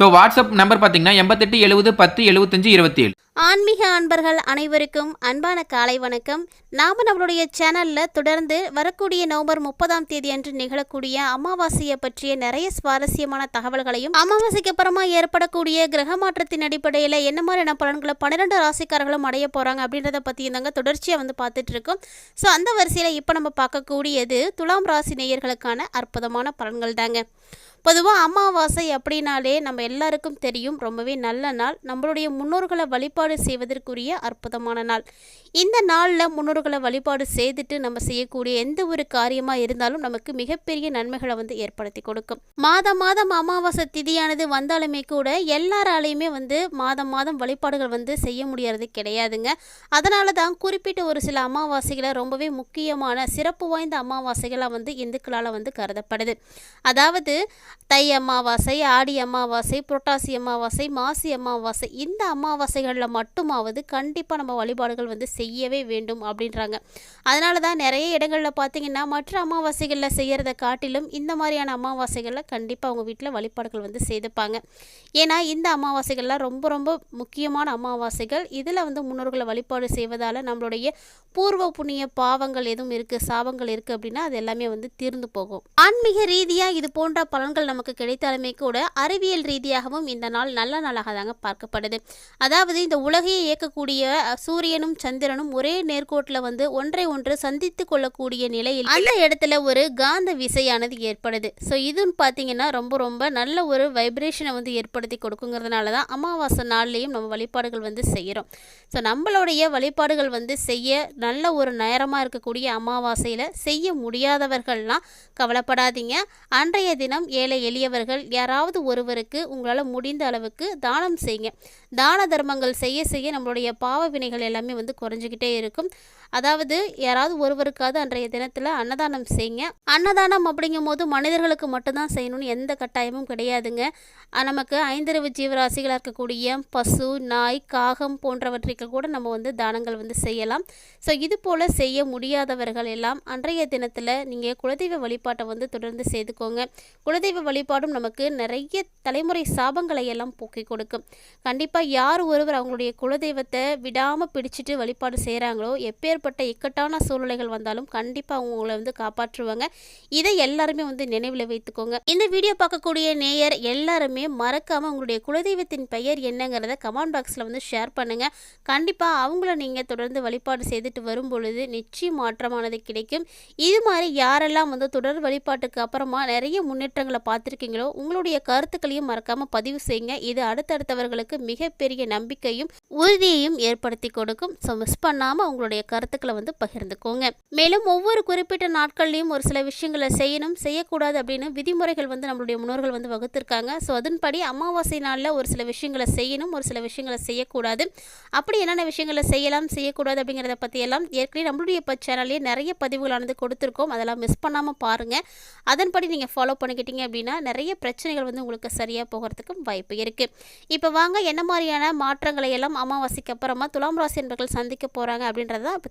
So WhatsApp number பார்த்தீங்கன்னா எண்பத்தெட்டு எழுபது பத்து எழுபத்தஞ்சு இருபத்தி ஏழு ஆன்மீக அன்பர்கள் அனைவருக்கும் அன்பான காலை வணக்கம். நாம் நம்மளுடைய சேனலில் தொடர்ந்து வரக்கூடிய நவம்பர் முப்பதாம் தேதி அன்று நிகழக்கூடிய அமாவாசையை பற்றிய நிறைய சுவாரஸ்யமான தகவல்களையும் அமாவாசைக்கு அப்புறமா ஏற்படக்கூடிய கிரக மாற்றத்தின் அடிப்படையில் என்ன மாதிரியான பலன்களை பன்னிரெண்டு ராசிக்காரர்களும் அடைய போகிறாங்க அப்படின்றத பற்றியும் தாங்க தொடர்ச்சியாக வந்து பார்த்துட்டு இருக்கோம். ஸோ அந்த வரிசையில் இப்போ நம்ம பார்க்கக்கூடியது துலாம் ராசி நேயர்களுக்கான அற்புதமான பலன்கள் தாங்க. பொதுவாக அமாவாசை அப்படின்னாலே நம்ம எல்லாருக்கும் தெரியும். ரொம்பவே நல்ல நாள். நம்மளுடைய முன்னோர்களை வழிபாடு செய்வதற்குரிய அற்புதமான நாள். இந்த நாளில் முன்னோர்களை வழிபாடு செய்துட்டு நம்ம செய்யக்கூடிய எந்த ஒரு காரியமாக இருந்தாலும் நமக்கு மிகப்பெரிய நன்மைகளை வந்து ஏற்படுத்தி கொடுக்கும். மாதம் மாதம் அமாவாசை திதியானது வந்தாலுமே கூட எல்லாராலையுமே வந்து மாதம் மாதம் வழிபாடுகள் வந்து செய்ய முடியறது கிடையாதுங்க. அதனால தான் குறிப்பிட்ட ஒரு சில அமாவாசைகளை ரொம்பவே முக்கியமான சிறப்பு வாய்ந்த அமாவாசைகளாக வந்து இந்துக்களால் வந்து கருதப்படுது. அதாவது தை அமாவாசை ஆடி அமாவாசை புரட்டாசி அமாவாசை மாசி அமாவாசை இந்த அமாவாசைகளில் மட்டுமாவது கண்டிப்பாக நம்ம வழிபாடுகள் வந்து செய்யவே வேண்டும் அப்படின்றாங்க. அதனால தான் நிறைய இடங்களில் பார்த்தீங்கன்னா மற்ற அமாவாசைகளில் செய்கிறத காட்டிலும் இந்த மாதிரியான அமாவாசைகளில் கண்டிப்பாக அவங்க வீட்டில் வழிபாடுகள் வந்து செய்துப்பாங்க. ஏன்னா இந்த அமாவாசைகள்லாம் ரொம்ப ரொம்ப முக்கியமான அமாவாசைகள். இதில் வந்து முன்னோர்களை வழிபாடு செய்வதால் நம்மளுடைய பூர்வ புண்ணிய பாவங்கள் எதுவும் இருக்குது சாபங்கள் இருக்குது அப்படின்னா அது எல்லாமே வந்து தீர்ந்து போகும். ஆன்மீக ரீதியாக இது போன்ற பலன்கள் நமக்கு கிடைத்தாலுமே கூட அறிவியல் ரீதியாகவும் இந்த நாள் நல்ல நாளாக தாங்க பார்க்கப்படுது. அதாவது இந்த உலகையை இயக்கக்கூடிய சூரியனும் சந்திரனும் ஒரே நேர்கோட்டில் வந்து ஒன்றை ஒன்று சந்தித்து கொள்ளக்கூடிய நிலையில் அந்த இடத்துல ஒரு காந்த விசையானது ஏற்படுது. ஸோ இதுன்னு பார்த்தீங்கன்னா ரொம்ப ரொம்ப நல்ல ஒரு வைப்ரேஷனை வந்து ஏற்படுத்தி கொடுக்குங்கிறதுனால தான் அமாவாசை நாள்லேயும் நம்ம வழிபாடுகள் வந்து செய்கிறோம். ஸோ நம்மளுடைய வழிபாடுகள் வந்து செய்ய நல்ல ஒரு நேரமாக இருக்கக்கூடிய அமாவாசையில் செய்ய முடியாதவர்கள்லாம் கவலைப்படாதீங்க. அன்றைய தினம் ஏழை எளியவர்கள் யாராவது ஒருவருக்கு உங்களால் முடிந்த அளவுக்கு தானம் செய்யுங்க. தான தர்மங்கள் செய்ய செய்ய நம்மளுடைய பாவ வினைகள் எல்லாமே வந்து குறைஞ்சிக்கிட்டே இருக்கும். அதாவது யாராவது ஒருவருக்காவது அன்றைய தினத்தில் அன்னதானம் செய்யுங்க. அன்னதானம் அப்படிங்கும் போது மனிதர்களுக்கு மட்டும்தான் செய்யணும்னு எந்த கட்டாயமும் கிடையாதுங்க. நமக்கு ஐந்தறிவு ஜீவராசிகளாக இருக்கக்கூடிய பசு நாய் காகம் போன்றவற்றைக்கு கூட நம்ம வந்து தானங்கள் வந்து செய்யலாம். ஸோ இது போல் செய்ய முடியாதவர்கள் எல்லாம் அன்றைய தினத்தில் நீங்கள் குலதெய்வ வழிபாட்டை வந்து தொடர்ந்து செய்துக்கோங்க. குலதெய்வ வழிபாடும் நமக்கு நிறைய தலைமுறை சாபங்களை எல்லாம் போக்கி கொடுக்கும். கண்டிப்பாக யார் ஒருவர் அவங்களுடைய குலதெய்வத்தை விடாமல் பிடிச்சிட்டு வழிபாடு செய்கிறாங்களோ எப்பேர் எப்பேற்பட்ட இக்கட்டான சூழ்நிலைகள் வந்தாலும் கண்டிப்பாக அவங்க உங்களை வந்து காப்பாற்றுவாங்க. இதை எல்லாருமே வந்து நினைவில் வைத்துக்கோங்க. இந்த வீடியோ பார்க்கக்கூடிய நேயர் எல்லாருமே மறக்காமல் உங்களுடைய குலதெய்வத்தின் பெயர் என்னங்கிறத கமெண்ட் பாக்ஸில் வந்து ஷேர் பண்ணுங்கள் கண்டிப்பாக அவங்கள நீங்கள் தொடர்ந்து வழிபாடு செய்துட்டு வரும் பொழுது நிச்சயம் மாற்றமானது கிடைக்கும். இது மாதிரி யாரெல்லாம் வந்து தொடர் வழிபாட்டுக்கு அப்புறமா நிறைய முன்னேற்றங்களை பார்த்துருக்கீங்களோ உங்களுடைய கருத்துக்களையும் மறக்காமல் பதிவு செய்யுங்க. இது அடுத்தடுத்தவர்களுக்கு மிகப்பெரிய நம்பிக்கையும் உறுதியையும் ஏற்படுத்தி கொடுக்கும். ஸோ மிஸ் பண்ணாமல் உங்களுடைய கருத்துக்களை வந்து பகிர்ந்துக்கோங்க. மேலும் ஒவ்வொரு குறிப்பிட்ட நாட்கள்லையும் ஒரு சில விஷயங்களை செய்யணும் செய்யக்கூடாது அப்படின்னு விதிமுறைகள் வந்து நம்மளுடைய முன்னோர்கள் வந்து வகுத்திருக்காங்க. ஸோ அதன்படி அமாவாசை நாளில் ஒரு சில விஷயங்களை செய்யணும் ஒரு சில விஷயங்களை செய்யக்கூடாது. அப்படி என்னென்ன விஷயங்களை செய்யலாம் செய்யக்கூடாது அப்படிங்கிறத பற்றியெல்லாம் ஏற்கனவே நம்மளுடைய இப்போ சேனல்லேயே நிறைய பதிவுகளானது கொடுத்துருக்கோம். அதெல்லாம் மிஸ் பண்ணாமல் பாருங்கள் அதன்படி நீங்கள் ஃபாலோ பண்ணிக்கிட்டீங்க அப்படின்னா நிறைய பிரச்சனைகள் வந்து உங்களுக்கு சரியாக போகிறதுக்கும் வாய்ப்பு இருக்குது இப்போ வாங்க என்ன மாதிரியான மாற்றங்களை எல்லாம் அமாவாசைக்கு அப்புறமா துலாம் ராசி என்பர்கள் சந்திக்க போகிறாங்க அப்படின்றத இப்போ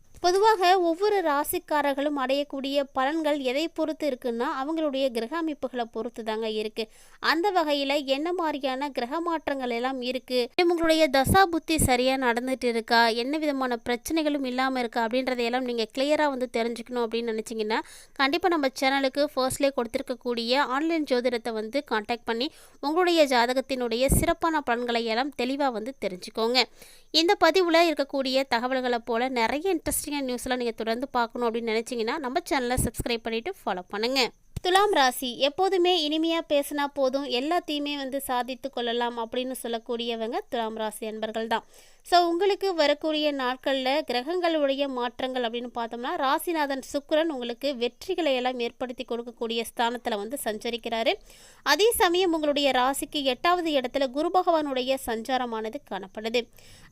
பொதுவாக ஒவ்வொரு ராசிக்காரர்களும் அடையக்கூடிய பலன்கள் எதை பொறுத்து இருக்குன்னா அவங்களுடைய கிரக அமைப்புகளை பொறுத்து தாங்க இருக்கு. அந்த வகையில் என்ன மாதிரியான கிரக மாற்றங்கள் எல்லாம் இருக்கு? உங்களுடைய தசா புத்தி சரியாக நடந்துட்டு இருக்கா? என்ன விதமான பிரச்சனைகளும் இல்லாமல் இருக்கா? அப்படின்றதையெல்லாம் நீங்கள் கிளியராக வந்து தெரிஞ்சுக்கணும் அப்படின்னு நினச்சிங்கன்னா கண்டிப்பாக நம்ம சேனலுக்கு ஃபர்ஸ்ட்லேயே கொடுத்துருக்கக்கூடிய ஆன்லைன் ஜோதிடத்தை வந்து காண்டாக்ட் பண்ணி உங்களுடைய ஜாதகத்தினுடைய சிறப்பான பலன்களை எல்லாம் தெளிவாக வந்து தெரிஞ்சுக்கோங்க. இந்த பதிவில் இருக்கக்கூடிய தகவல்களை போல் நிறைய இன்ட்ரெஸ்டிங்கான நியூஸ்லாம் நீங்கள் தொடர்ந்து பார்க்கணும் அப்படின்னு நினச்சிங்கன்னா நம்ம சேனலை சப்ஸ்கிரைப் பண்ணிவிட்டு ஃபாலோ பண்ணுங்கள் துலாம் ராசி எப்போதுமே இனிமையாக பேசினா போதும் எல்லாத்தையுமே வந்து சாதித்து கொள்ளலாம் அப்படின்னு சொல்லக்கூடியவங்க துலாம் ராசி அன்பர்கள் தான் ஸோ உங்களுக்கு வரக்கூடிய நாட்களில் கிரகங்களுடைய மாற்றங்கள் அப்படின்னு பார்த்தோம்னா ராசிநாதன் சுக்கிரன் உங்களுக்கு வெற்றிகளை எல்லாம் ஏற்படுத்தி கொடுக்கக்கூடிய ஸ்தானத்தில் வந்து சஞ்சரிக்கிறாரு. அதே சமயம் உங்களுடைய ராசிக்கு எட்டாவது இடத்துல குரு பகவானுடைய சஞ்சாரமானது காணப்படுது.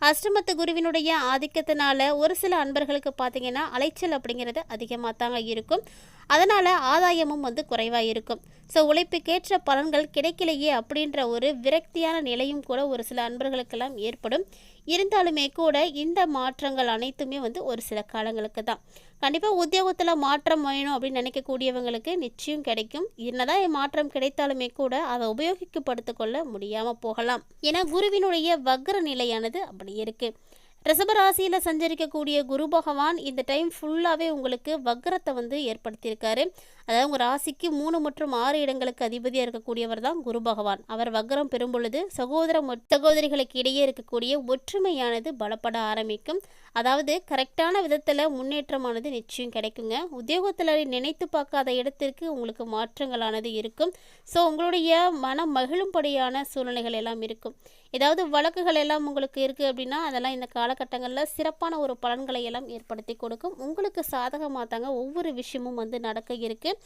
அஷ்டமத்து குருவினுடைய ஆதிக்கத்தினால ஒரு சில அன்பர்களுக்கு பார்த்தீங்கன்னா அலைச்சல் அப்படிங்கிறது அதிகமாக தாங்க இருக்கும். அதனால் ஆதாயமும் வந்து குறைவாக இருக்கும் ஸோ உழைப்புக்கேற்ற பலன்கள் கிடைக்கலையே அப்படின்ற ஒரு விரக்தியான நிலையும் கூட ஒரு சில அன்பர்களுக்கெல்லாம் ஏற்படும். இருந்தாலுமே கூட இந்த மாற்றங்கள் அனைத்துமே வந்து ஒரு சில காலங்களுக்கு தான். கண்டிப்பாக உத்தியோகத்தில் மாற்றம் வேணும் அப்படின்னு நினைக்கக்கூடியவங்களுக்கு நிச்சயம் கிடைக்கும். என்னதான் மாற்றம் கிடைத்தாலுமே கூட அதை உபயோகிக்கப்படுத்திக் கொள்ள முடியாமல் போகலாம். ஏன்னா குருவினுடைய வக்ர நிலையானது அப்படி இருக்குது ரிசபராசியில் சஞ்சரிக்கக்கூடிய குரு பகவான் இந்த டைம் ஃபுல்லாகவே உங்களுக்கு வக்ரத்தை வந்து ஏற்படுத்தியிருக்காரு. அதாவது உங்கள் ராசிக்கு மூணு மற்றும் ஆறு இடங்களுக்கு அதிபதியாக இருக்கக்கூடியவர் தான் குரு பகவான். அவர் வக்ரம் பெறும் பொழுது சகோதர சகோதரிகளுக்கு இடையே இருக்கக்கூடிய ஒற்றுமையானது பலப்பட ஆரம்பிக்கும். அதாவது கரெக்டான விதத்தில் முன்னேற்றமானது நிச்சயம் கிடைக்குங்க. உத்தியோகத்தில் நினைத்து பார்க்காத இடத்திற்கு உங்களுக்கு மாற்றங்களானது இருக்கும். ஸோ உங்களுடைய மனம் மகிழும்படியான சூழ்நிலைகள் எல்லாம் இருக்கும். ஏதாவது வழக்குகள் எல்லாம் உங்களுக்கு இருக்குது அப்படின்னா அதெல்லாம் இந்த காலகட்டங்களில் சிறப்பான ஒரு பலன்களை எல்லாம் ஏற்படுத்தி கொடுக்கும். உங்களுக்கு சாதகமாக தாங்க ஒவ்வொரு விஷயமும் வந்து நடக்க இருக்குது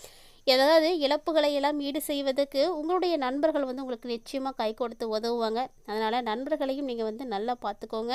ஏதாவது இழப்புகளை எல்லாம் ஈடு செய்வதற்கு உங்களுடைய நண்பர்கள் வந்து உங்களுக்கு நிச்சயமாக கை கொடுத்து உதவுவாங்க. அதனால் நண்பர்களையும் நீங்கள் வந்து நல்லா பார்த்துக்கோங்க.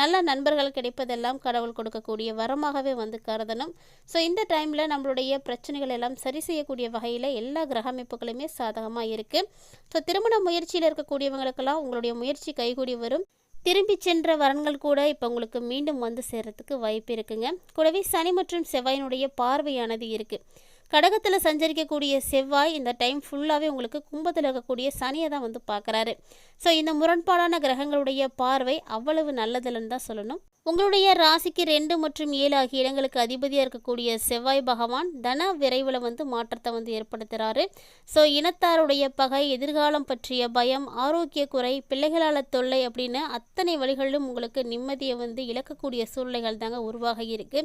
நல்ல நண்பர்கள் கிடைப்பதெல்லாம் கடவுள் கொடுக்கக்கூடிய வரமாகவே வந்து கருதணும். ஸோ இந்த டைமில் நம்மளுடைய பிரச்சனைகள் எல்லாம் சரி செய்யக்கூடிய வகையில் எல்லா கிரக அமைப்புகளுமே சாதகமாக இருக்குது ஸோ திருமண முயற்சியில் இருக்கக்கூடியவங்களுக்கெல்லாம் உங்களுடைய முயற்சி கைகூடி வரும். திரும்பி சென்ற வரன்கள் கூட இப்போ உங்களுக்கு மீண்டும் வந்து சேர்கிறதுக்கு வாய்ப்பு இருக்குங்க. கூடவே சனி மற்றும் செவ்வாயினுடைய பார்வையானது இருக்குது கடகத்தில் சஞ்சரிக்கக்கூடிய செவ்வாய் இந்த டைம் ஃபுல்லாகவே உங்களுக்கு கும்பத்தில் இருக்கக்கூடிய சனியை தான் வந்து பார்க்குறாரு. ஸோ இந்த முரண்பாடான கிரகங்களுடைய பார்வை அவ்வளவு நல்லதில்லைன்னு தான் சொல்லணும். உங்களுடைய ராசிக்கு ரெண்டு மற்றும் ஏழு ஆகிய இடங்களுக்கு அதிபதியாக இருக்கக்கூடிய செவ்வாய் பகவான் தன விரைவில் வந்து மாற்றத்தை வந்து ஏற்படுத்துகிறாரு ஸோ இனத்தாருடைய பகை எதிர்காலம் பற்றிய பயம் ஆரோக்கிய குறை பிள்ளைகளால் தொல்லை அப்படின்னு அத்தனை வழிகளிலும் உங்களுக்கு நிம்மதியை வந்து இழக்கக்கூடிய சூழ்நிலைகள் தாங்க உருவாக இருக்கு.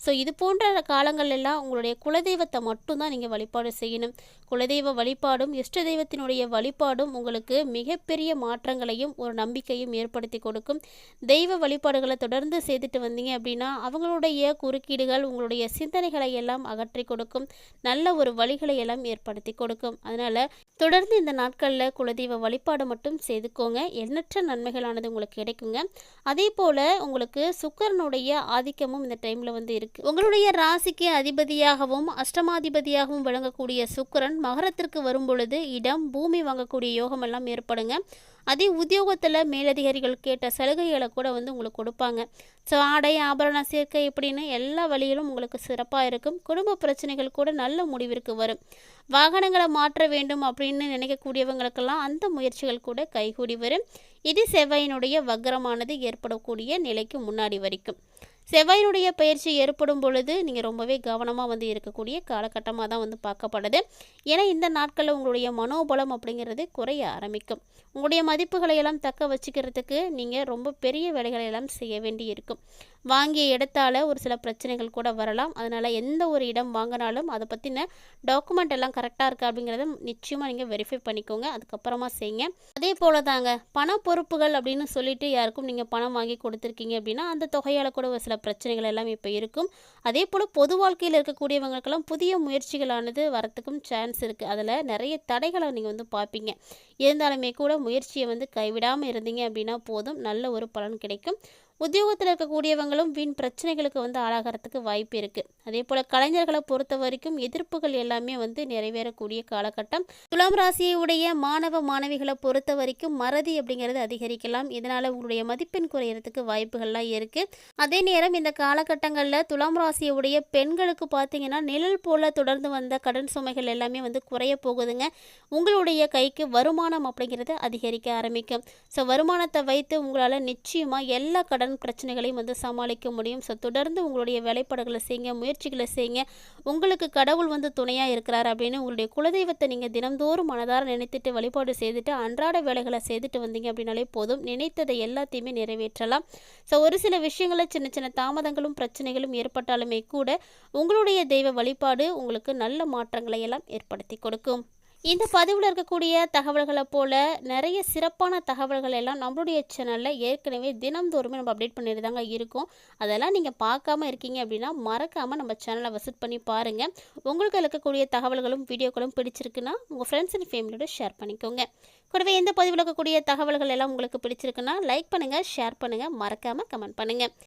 ஸோ இது போன்ற காலங்களெல்லாம் உங்களுடைய குலதெய்வத்தை மட்டும்தான் நீங்கள் வழிபாடு செய்யணும். குலதெய்வ வழிபாடும் இஷ்ட தெய்வத்தினுடைய வழிபாடும் உங்களுக்கு மிகப்பெரிய மாற்றங்களையும் ஒரு நம்பிக்கையும் ஏற்படுத்தி கொடுக்கும். தெய்வ வழிபாடுகளை தொடர்ந்து செய்துட்டு வந்தீங்க அப்படின்னா அவங்களுடைய குறுக்கீடுகள் உங்களுடைய சிந்தனைகளை எல்லாம் அகற்றி கொடுக்கும். நல்ல ஒரு வழிகளை எல்லாம் ஏற்படுத்தி கொடுக்கும். அதனால் தொடர்ந்து இந்த நாட்களில் குலதெய்வ வழிபாடு மட்டும் செய்துக்கோங்க. எண்ணற்ற நன்மைகளானது உங்களுக்கு கிடைக்குங்க. அதே போல் உங்களுக்கு சுக்கரனுடைய ஆதிக்கமும் இந்த டைமில் வந்து இருக்குது உங்களுடைய ராசிக்கு அதிபதியாகவும் அஷ்டமாதிபதியாகவும் விளங்கக்கூடிய சுக்கரன் மகரத்திற்கு வரும் பொழுது இடம் பூமி வாங்கக்கூடிய யோகம் எல்லாம் ஏற்படுங்க. அதே உத்தியோகத்தில் மேலதிகாரிகள் கேட்ட சலுகைகளை கூட வந்து உங்களுக்கு கொடுப்பாங்க. ஸோ ஆடை ஆபரண சேர்க்கை இப்படின்னு எல்லா வழியிலும் உங்களுக்கு சிறப்பாக இருக்கும். குடும்ப பிரச்சனைகள் கூட நல்ல முடிவிற்கு வரும். வாகனங்களை மாற்ற வேண்டும் அப்படின்னு நினைக்கக்கூடியவங்களுக்கெல்லாம் அந்த முயற்சிகள் கூட கைகூடி வரும். இது செவ்வாயினுடைய வக்கரமானது ஏற்படக்கூடிய நிலைக்கு முன்னாடி வரைக்கும். செவ்வாயினுடைய பயிற்சி ஏற்படும் பொழுது நீங்கள் ரொம்பவே கவனமாக வந்து இருக்கக்கூடிய காலகட்டமாக தான் வந்து பார்க்கப்படுது. ஏன்னா இந்த நாட்களில் உங்களுடைய மனோபலம் அப்படிங்கிறது குறைய ஆரம்பிக்கும். உங்களுடைய மதிப்புகளை எல்லாம் தக்க வச்சுக்கிறதுக்கு நீங்கள் ரொம்ப பெரிய வேலைகளை எல்லாம் செய்ய வேண்டி இருக்கும் வாங்கிய இடத்தால் ஒரு சில பிரச்சனைகள் கூட வரலாம். அதனால் எந்த ஒரு இடம் வாங்கினாலும் அதை பற்றின டாக்குமெண்ட் எல்லாம் கரெக்டாக இருக்கா அப்படிங்கிறத நிச்சயமாக நீங்கள் வெரிஃபை பண்ணிக்கோங்க. அதுக்கப்புறமா செய்யுங்க அதே போல தாங்க பண பொறுப்புகள் அப்படின்னு சொல்லிட்டு யாருக்கும் நீங்கள் பணம் வாங்கி கொடுத்துருக்கீங்க அப்படின்னா அந்த தொகையால் கூட ஒரு சில பிரச்சனைகள் எல்லாம் இப்போ இருக்கும். அதே போல் பொது வாழ்க்கையில் இருக்கக்கூடியவங்களுக்கெல்லாம் புதிய முயற்சிகளானது வரத்துக்கும் சான்ஸ் இருக்குது அதில் நிறைய தடைகளை நீங்கள் வந்து பார்ப்பீங்க. இருந்தாலுமே கூட முயற்சியை வந்து கைவிடாமல் இருந்தீங்க அப்படின்னா போதும். நல்ல ஒரு பலன் கிடைக்கும். உத்தியோகத்தில் இருக்கக்கூடியவங்களும் வீண் பிரச்சனைகளுக்கு வந்து ஆளாகிறதுக்கு வாய்ப்பு இருக்குது அதே போல் கலைஞர்களை பொறுத்த வரைக்கும் எதிர்ப்புகள் எல்லாமே வந்து நிறைவேறக்கூடிய காலகட்டம். துலாம் ராசியை உடைய மாணவ மாணவிகளை பொறுத்த வரைக்கும் மறதி அப்படிங்கிறது அதிகரிக்கலாம். இதனால் உங்களுடைய மதிப்பெண் குறையிறதுக்கு வாய்ப்புகள்லாம் இருக்குது அதே நேரம் இந்த காலகட்டங்களில் துலாம் ராசியை உடைய பெண்களுக்கு பார்த்தீங்கன்னா நிழல் போல தொடர்ந்து வந்த கடன் சுமைகள் எல்லாமே வந்து குறைய போகுதுங்க. உங்களுடைய கைக்கு வருமானம் அப்படிங்கிறது அதிகரிக்க ஆரம்பிக்கும். ஸோ வருமானத்தை வைத்து உங்களால் நிச்சயமாக எல்லா கடன் பிரச்சனைகளையும் வந்து சமாளிக்க முடியும். ஸோ தொடர்ந்து உங்களுடைய வேலைப்பாடுகளை செய்யுங்க முயற்சிகளை செய்யுங்க. உங்களுக்கு கடவுள் வந்து துணையாக இருக்கிறார் அப்படின்னு உங்களுடைய குலதெய்வத்தை நீங்கள் தினந்தோறும் மனதார நினைத்துட்டு வழிபாடு செய்துட்டு அன்றாட வேலைகளை செய்துட்டு வந்தீங்க அப்படின்னாலே போதும். நினைத்ததை எல்லாத்தையுமே நிறைவேற்றலாம். ஸோ ஒரு சில விஷயங்களில் சின்ன சின்ன தாமதங்களும் பிரச்சனைகளும் ஏற்பட்டாலுமே கூட உங்களுடைய தெய்வ வழிபாடு உங்களுக்கு நல்ல மாற்றங்களை எல்லாம் ஏற்படுத்தி கொடுக்கும். இந்த பதிவில் இருக்கக்கூடிய தகவல்களை போல் நிறைய சிறப்பான தகவல்கள் எல்லாம் நம்மளுடைய சேனலில் ஏற்கனவே தினம்தோறுமே நம்ம அப்டேட் பண்ணிட்டு தாங்க இருக்கும். அதெல்லாம் நீங்கள் பார்க்காம இருக்கீங்க அப்படின்னா மறக்காமல் நம்ம சேனலை விசிட் பண்ணி பாருங்கள் உங்களுக்கு இருக்கக்கூடிய தகவல்களும் வீடியோக்களும் பிடிச்சிருக்குன்னா உங்கள் ஃப்ரெண்ட்ஸ் அண்ட் ஃபேமிலியோட ஷேர் பண்ணிக்கோங்க. கூடவே இந்த பதிவில் இருக்கக்கூடிய தகவல்கள் எல்லாம் உங்களுக்கு பிடிச்சிருக்குன்னா லைக் பண்ணுங்கள் ஷேர் பண்ணுங்கள் மறக்காமல் கமெண்ட் பண்ணுங்கள்